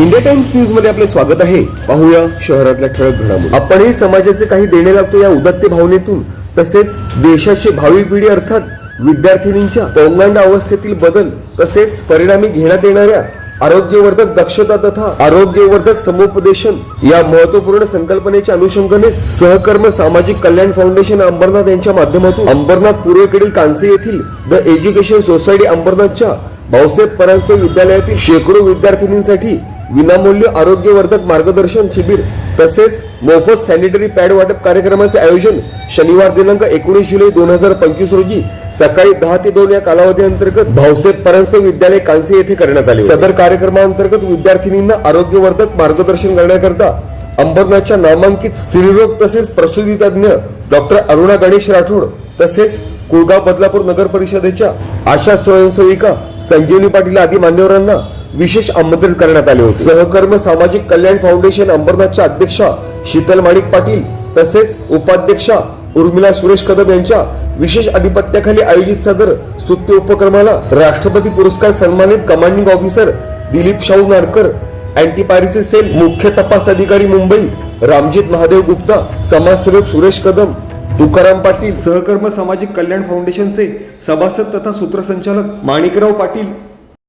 India times न्यूजमध्ये आपले स्वागत आहे. पाहूया शहरातल्या ठळक घडामोडी. आपणही समाजाचे काही देणे लागतो या उदत्त भावनेतून. तसेच देशाची भावी पिढी अर्थात विद्यार्थिनींच्या पौंगांड अवस्थेतील बदल तसेच परिणामी घेण्यात येणाऱ्या आरोग्यवर्धक दक्षता तथा आरोग्यवर्धक समुपदेशन या महत्त्वपूर्ण संकल्पनेच्या अनुषंगाने सहकर्म सामाजिक कल्याण फाउंडेशन अंबरनाथ यांच्या माध्यमातून अंबरनाथ पूर्वेकडील कांसे येथील द एज्युकेशन सोसायटी अंबरनाथच्या भाऊसाहेब परांजपे विद्यालयातील शेकडो विद्यार्थिनींसाठी विनामूल्य आरोग्यवर्धक मार्गदर्शन शिबिर तसेच मोफत सॅनिटरी पॅड वाटप कार्यक्रमाचे आयोजन शनिवार दिनांक एकोणीस जुलै दोन हजार पंचवीस रोजी सकाळी दहा ते दोन या कालावधी अंतर्गत धावसेत परस्पर विद्यालय कांसे येथे करण्यात आले सदर कार्यक्रमाअंतर्गत विद्यार्थिनींना आरोग्यवर्धक मार्गदर्शन करण्याकरता अंबरनाथच्या नामांकित स्त्रीरोग तसेच प्रसूती तज्ञ डॉक्टर अरुणा गणेश राठोड तसेच कुळगाव बदलापूर नगर परिषदेच्या आशा स्वयंसेविका संजीवनी पाटील आदी मान्यवरांना विशेष आमंत्रित करण्यात आले होते. सहकर्म सामाजिक कल्याण फाउंडेशन अंबरनाथच्या अध्यक्षा शीतल माणिक पाटील तसेच उपाध्यक्षा उर्मिला सुरेश कदम यांच्या विशेष अधिपत्याखाली आयोजित सदर स्तुत्य उपक्रमाला राष्ट्रपती पुरस्कार सन्मानित commanding officer Dilip Shahu Nadkar antipiracy cell मुख्य तपास अधिकारी मुंबई रामजीत महादेव गुप्ता समाजसेवक सुरेश कदम तुकाराम पाटील सहकर्म सामाजिक कल्याण फाउंडेशनचे सभासद तथा सूत्रसंचालक माणिकराव पाटील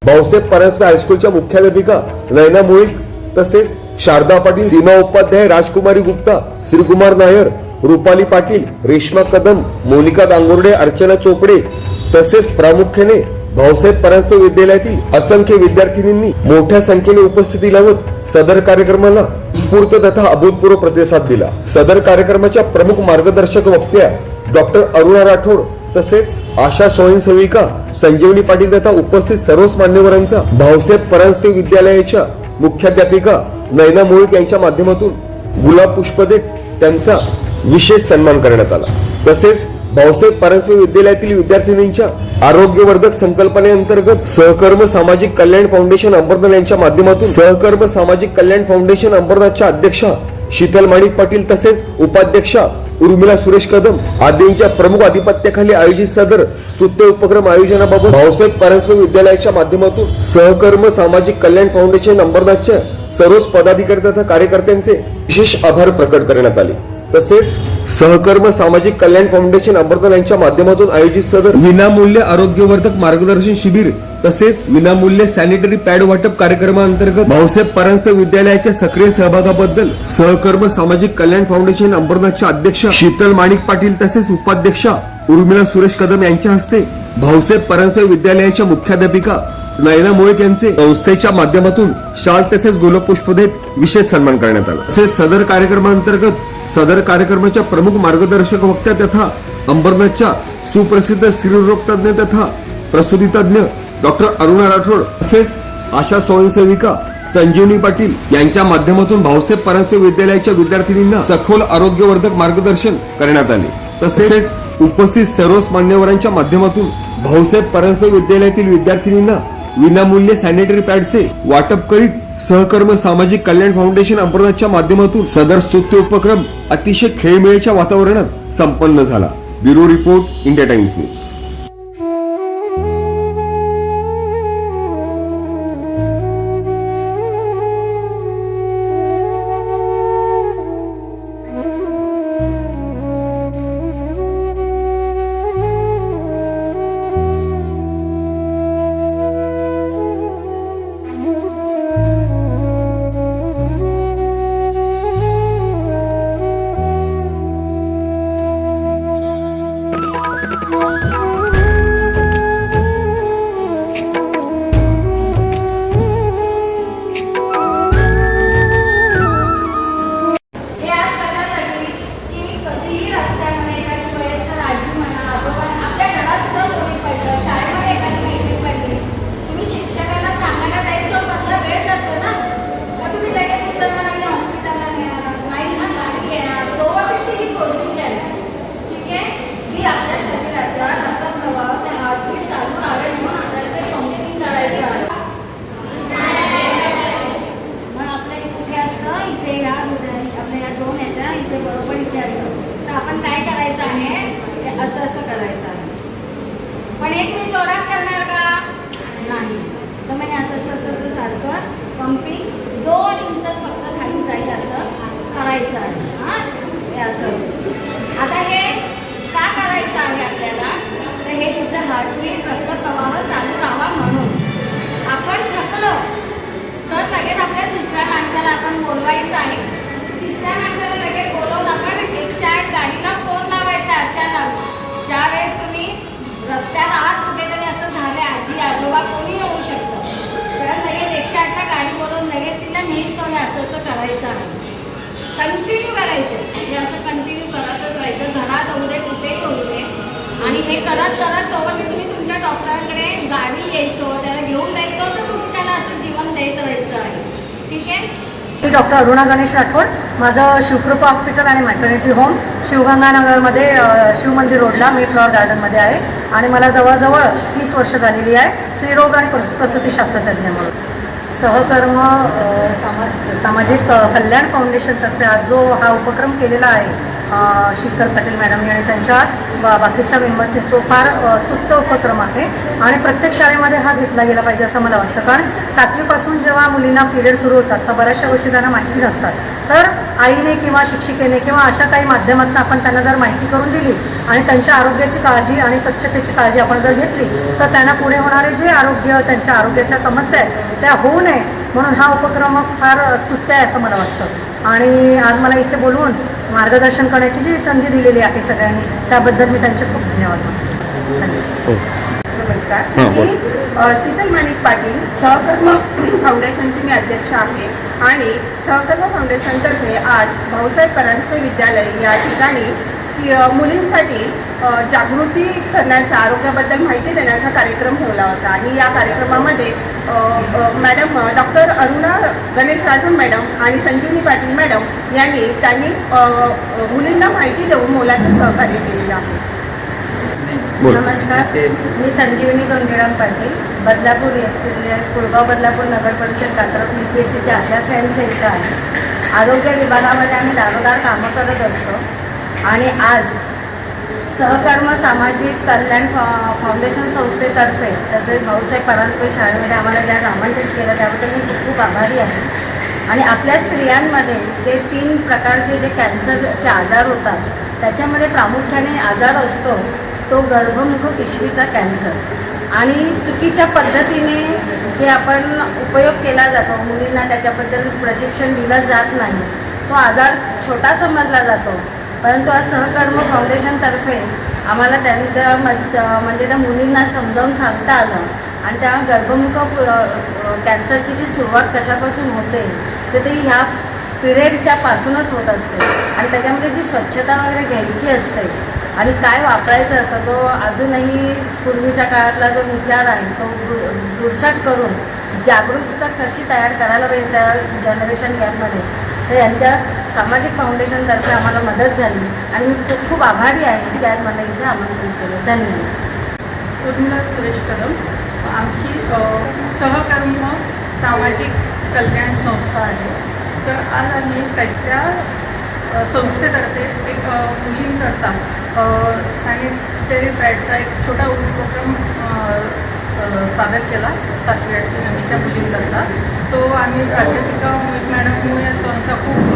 भाऊसाहेब परांजपे हायस्कूलच्या मुख्याध्यापिका नयना मुळीक तसेच शारदा पाटील सीमा उपाध्याय राजकुमारी गुप्ता श्रीकुमार नायर रुपाली पाटील रेश्मा कदम मोनिका दांगोर्डे अर्चना चोपडे तसेच प्रामुख्याने भाऊसाहेब परांजपे विद्यालयातील असंख्य विद्यार्थिनींनी मोठ्या संख्येने उपस्थिती लावत सदर कार्यक्रमाला स्फूर्त तथा अभूतपूर्व प्रतिसाद दिला. सदर कार्यक्रमाच्या प्रमुख मार्गदर्शक वक्त्या डॉक्टर अरुणा राठोड तसेच आशा स्वयंसेविका संजीवनी पाटील तथा उपस्थित सर्वच मान्यवरांचा भाऊसाहेब परांजपे विद्यालयाच्या मुख्याध्यापिका नैना मोळीक यांच्या माध्यमातून गुलाब पुष्प देत त्यांचा विशेष सन्मान करण्यात आला. तसेच भाऊसाहेब परांजपे विद्यालयातील विद्यार्थिनींच्या आरोग्यवर्धक संकल्पनेअंतर्गत सहकर्म सामाजिक कल्याण फाउंडेशन अंबरनाथ यांच्या माध्यमातून सहकर्म सामाजिक कल्याण फाउंडेशन अंबरनाथच्या अध्यक्षा शीतल माणिक पाटील तसेच उपाध्यक्षा उर्मिला सुरेश कदम आदींच्या प्रमुख आधिपत्याखाली आयोजित सदर स्तुत्य उपक्रम आयोजनाबाबत भाऊसाहेब परांजपे विद्यालयाच्या माध्यमातून सहकर्म सामाजिक कल्याण फाउंडेशन अंबरनाथच्या सर्वच पदाधिकारी तथा कार्यकर्त्यांचे विशेष आभार प्रकट करण्यात आले. तसेच सहकर्म सामाजिक कल्याण फाउंडेशन अंबरनाथ यांच्या माध्यमातून आयोजित सदर विनामूल्य आरोग्यवर्धक मार्गदर्शन शिबिर तसेच विनामूल्य सॅनिटरी पॅड वाटप कार्यक्रमाअंतर्गत भाऊसाहेब परांजपे विद्यालयाच्या सक्रिय सहभागाबद्दल सहकर्म सामाजिक कल्याण फाउंडेशन अंबरनाथच्या अध्यक्षा शीतल माणिक पाटील तसेच उपाध्यक्षा उर्मिला सुरेश कदम यांच्या हस्ते भाऊसाहेब परांजपे विद्यालयाच्या मुख्याध्यापिका नयना मोळक यांचे संस्थेच्या माध्यमातून शाल तसेच गोलपुष्प देत विशेष सन्मान करण्यात आला. तसेच सदर कार्यक्रमांतर्गत सदर कार्यक्रमाच्या प्रमुख मार्गदर्शक वक्त्या तथा अंबरनाथच्या सुप्रसिद्ध स्त्रीरोग तज्ञ तथा प्रसुतीतज्ञ डॉक्टर अरुणा राठोड तसेच आशा स्वयंसेविका संजीवनी पाटील यांच्या माध्यमातून भाऊसाहेब परांजपे विद्यालयाच्या विद्यार्थिनींना सखोल आरोग्यवर्धक मार्गदर्शन करण्यात आले. तसेच उपस्थित सर्वच मान्यवरांच्या माध्यमातून भाऊसाहेब परांजपे विद्यालयातील विद्यार्थिनींना विनामूल्य सॅनिटरी पॅडचे वाटप करीत सहकर्म सामाजिक कल्याण फाउंडेशन अंबरनाथच्या माध्यमातून सदर स्तुत्य उपक्रम अतिशय खेळमेळीच्या वातावरणात संपन्न झाला. Bureau report India Times news. असं असं करायचं आहे. पण एक मी जोरात करणार का? नाही. तर मग असं असं असं असं सारखं पंपिंग दोन इंच फक्त खाली जाईल असं करायचं आहे. हे असं कंटिन्यू करतच राहायचं. घरात होऊ दे कुठेही होऊ दे. आणि हे करत करत तोवर की तुम्ही तुमच्या डॉक्टरांकडे गाडी द्यायचो त्याला घेऊन जायचो तर तुम्ही त्याला असं जीवन देत राहायचं आहे. ठीक आहे? मी डॉक्टर अरुणा गणेश राठोड. माझं शिवकृपा हॉस्पिटल आणि मॅटर्निटी होम शिवगंगानगरमध्ये शिवमंदिर रोडला मे फ्लॉवर गार्डनमध्ये आहे. आणि मला जवळजवळ तीस वर्ष झालेली आहे. स्त्रीरोग आणि प्रस प्रसूतीशास्त्रज्ञ म्हणून. सहकर्म सामा सामाजिक कल्याण फाउंडेशनतर्फे आज जो हा उपक्रम केलेला आहे शीतल पाटील मॅडमनी आणि त्यांच्या बाकीच्या मेंबर्सने तो फार अ, उपक्रम आहे आणि प्रत्येक शाळेमध्ये हा घेतला गेला पाहिजे असं मला वाटतं. कारण सातवीपासून जेव्हा मुलींना पिरियड सुरू होतात तर बऱ्याचशा गोष्टी त्यांना माहिती नसतात. तर आईने किंवा शिक्षिकेने किंवा अशा काही माध्यमातून आपण त्यांना जर माहिती करून दिली आणि त्यांच्या आरोग्याची काळजी आणि स्वच्छतेची काळजी आपण जर घेतली तर त्यांना पुढे होणारे जे आरोग्य त्यांच्या आरोग्याच्या समस्या आहेत त्या होऊ नये म्हणून हा उपक्रम फार स्तुत्य आहे असं मला वाटतं. आणि आज मला इथे बोलवून मार्गदर्शन करण्याची जी संधी दिलेली आहे सगळ्यांनी त्याबद्दल मी त्यांचे खूप धन्यवाद मानते. धन्यवाद नमस्कार. हां, मी शीतल माणिक पाटील सहकर्म फाउंडेशनची मी अध्यक्ष आहे आणि सहकर्म फाउंडेशनतर्फे आज भाऊसाहेब परांजपे विद्यालय या ठिकाणी मुलींसाठी जागृती करण्याचा आरोग्याबद्दल माहिती देण्याचा कार्यक्रम ठेवला होता. आणि या कार्यक्रमामध्ये madam doctor Aruna Ganesh Rathod madam आणि संजीवनी पाटील मॅडम यांनी त्यांनी मुलींना माहिती देऊन मोलाचं सहकार्य केलेलं आहे. नमस्कार. मी संजीवनी दोंडेराम पाटील बदलापूर येथील कुळगाव बदलापूर नगर परिषद कात्रज यू पी एस सीच्या आशा स्वयंसेविका आहे. आरोग्य विभागामध्ये आम्ही दारोदार कामं करत असतो आणि आज सहकर्म सामाजिक कल्याण फा फाउंडेशन संस्थेतर्फे तसेच भाऊसाहेब परांजपे शाळेमध्ये आम्हाला ज्या आमंत्रित केलं त्याबद्दल मी खूप खूप आभारी आहे. आणि आपल्या स्त्रियांमध्ये जे तीन प्रकारचे जे कॅन्सरचे आजार होतात त्याच्यामध्ये प्रामुख्याने आजार असतो तो गर्भमुख पिशवीचा कॅन्सर. आणि चुकीच्या पद्धतीने जे आपण उपयोग केला जातो मुलींना त्याच्याबद्दल प्रशिक्षण दिलं जात नाही तो आजार छोटा समजला जातो. परंतु आज सहकर्म फाउंडेशनतर्फे आम्हाला त्यांच्या मत म्हणजे त्या मुलींना समजावून सांगता आलं. आणि त्या गर्भमुख कॅन्सरची जी सुरुवात कशापासून होते तर ते ह्या पिरियडच्या पासूनच होत असते. आणि त्याच्यामध्ये जी स्वच्छता वगैरे घ्यायची असते आणि काय वापरायचं असतं तो अजूनही पूर्वीच्या काळातला जो विचार आहे तो दु- दुरसाट करून जागरूकता कशी तयार करायला पाहिजे त्या जनरेशन गॅपमध्ये तर यांच्या सामाजिक फाउंडेशनतर्फे आम्हाला मदत झाली. आणि मी खूप खूप आभारी आहे की आज मला इथे आमंत्रित केलं. धन्यवाद. उर्मिला सुरेश कदम. आमची सहकर्म सामाजिक कल्याण संस्था आहे. तर आज आम्ही त्याच्या संस्थेतर्फे एक मुलींकरता सॅनिटरी पॅडचा एक छोटा उपक्रम सादर केला. सातवी आठवी नवीच्या मुलींकरता. तो आम्ही प्राध्यापिका मोहित मॅडममुळे आमचा खूप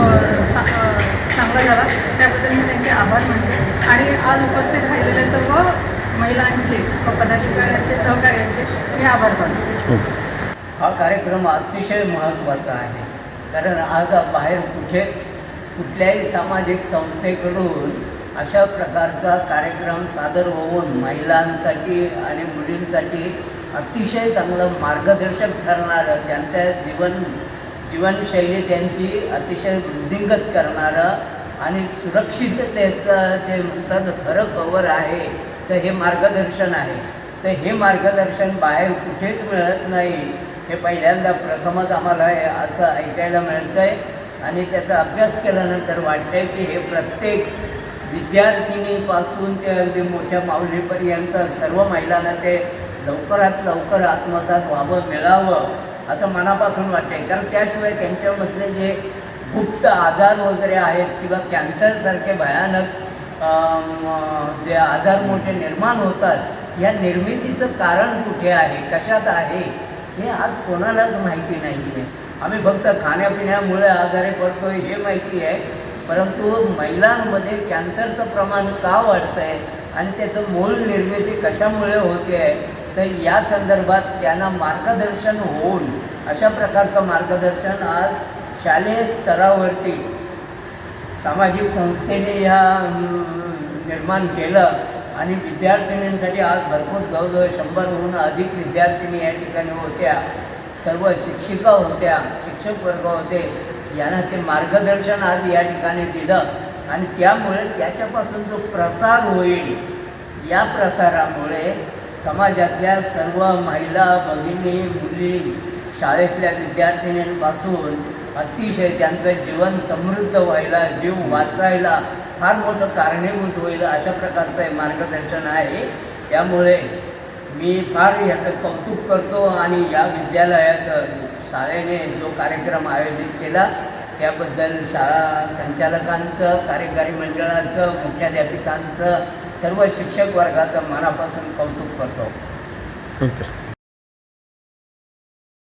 चांगला झाला. त्याबद्दल मी त्यांचे आभार मानते. आणि आज उपस्थित राहिलेल्या सर्व महिलांचे व पदाधिकाऱ्यांचे सहकार्यांचे मी आभार मानते. हा कार्यक्रम अतिशय महत्त्वाचा आहे. कारण आज बाहेर कुठेच कुठल्याही सामाजिक संस्थेकडून अशा प्रकारचा कार्यक्रम सादर होऊन महिलांसाठी आणि मुलींसाठी अतिशय चांगलं मार्गदर्शक ठरणारं त्यांच्या जीवन जीवनशैली त्यांची अतिशय वृद्धिंगत करणारं आणि सुरक्षिततेचं ते म्हणतात खरं कवर आहे तर हे मार्गदर्शन आहे. तर हे मार्गदर्शन बाहेर कुठेच मिळत नाही. हे पहिल्यांदा प्रथमच आम्हाला हे असं ऐकायला मिळतं आहे आणि त्याचा अभ्यास केल्यानंतर वाटतं आहे की हे प्रत्येक विद्यार्थिनीपासून ते अगदी मोठ्या माऊलीपर्यंत सर्व महिलांना ते लवकरात लवकर आत्मसात व्हावं मिळावं. असं मनापासून वाटतं आहे कारण त्याशिवाय त्यांच्यामधले जे गुप्त आजार वगैरे आहेत किंवा कॅन्सरसारखे भयानक जे आजार मोठे निर्माण होतात या निर्मितीचं कारण कुठे आहे? कशात आहे? हे आज कोणालाच माहिती नाही आहे आम्ही फक्त खाण्यापिण्यामुळे आजारी पडतो हे माहिती आहे. परंतु महिलांमध्ये कॅन्सरचं प्रमाण का वाढतं आहे आणि त्याचं मूळ निर्मिती कशामुळे होते आहे तर या संदर्भात त्यांना मार्गदर्शन होऊन अशा प्रकारचं मार्गदर्शन आज शालेय स्तरावरती सामाजिक संस्थेने ह्या निर्माण केलं आणि विद्यार्थिनींसाठी आज भरपूर जवळजवळ शंभरहून अधिक विद्यार्थिनी या ठिकाणी होत्या. सर्व शिक्षिका होत्या शिक्षक वर्ग होते. यांना ते मार्गदर्शन आज या ठिकाणी दिलं आणि त्यामुळे त्याच्यापासून जो प्रसार होईल या प्रसारामुळे समाजातल्या सर्व महिला भगिनी मुली शाळेतल्या विद्यार्थिनींपासून अतिशय त्यांचं जीवन समृद्ध व्हायला जीव वाचायला फार मोठं कारणीभूत होईल अशा प्रकारचं हे मार्गदर्शन आहे. त्यामुळे मी फार याचं कौतुक करतो आणि या विद्यालयाचं शाळेने जो कार्यक्रम आयोजित केला त्याबद्दल शाळा संचालकांचं कार्यकारी मंडळाचं मुख्याध्यापिकांचं सर्व शिक्षक वर्गाचं मनापासून कौतुक करतो.